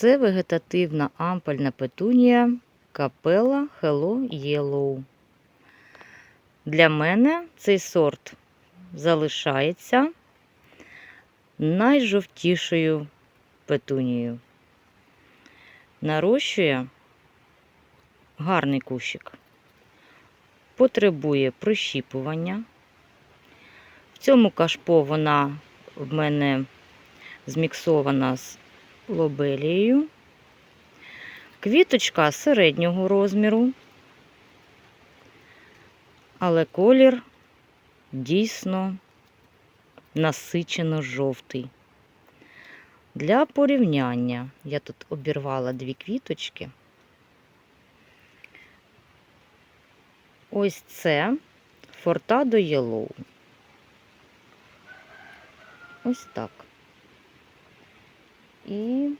Це вегетативна ампельна петунія капела Hello Yellow. Для мене цей сорт залишається найжовтішою петунією. Нарощує гарний кущик. Потребує прищіпування. В цьому кашпо вона в мене зміксована з лобелією. Квіточка середнього розміру, але колір дійсно насичено жовтий. Для порівняння я тут обірвала дві квіточки. Ось це Фортадо Yellow. Ось так. І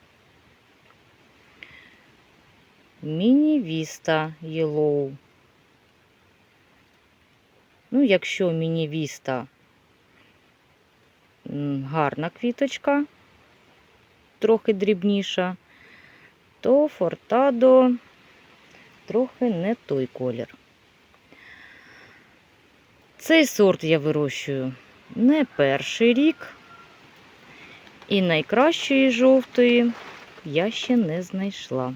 Міні-віста Yellow. Ну, якщо міні-віста гарна квіточка, трохи дрібніша, то Фортадо трохи не той колір. Цей сорт я вирощую не перший рік, і найкращої жовтої я ще не знайшла.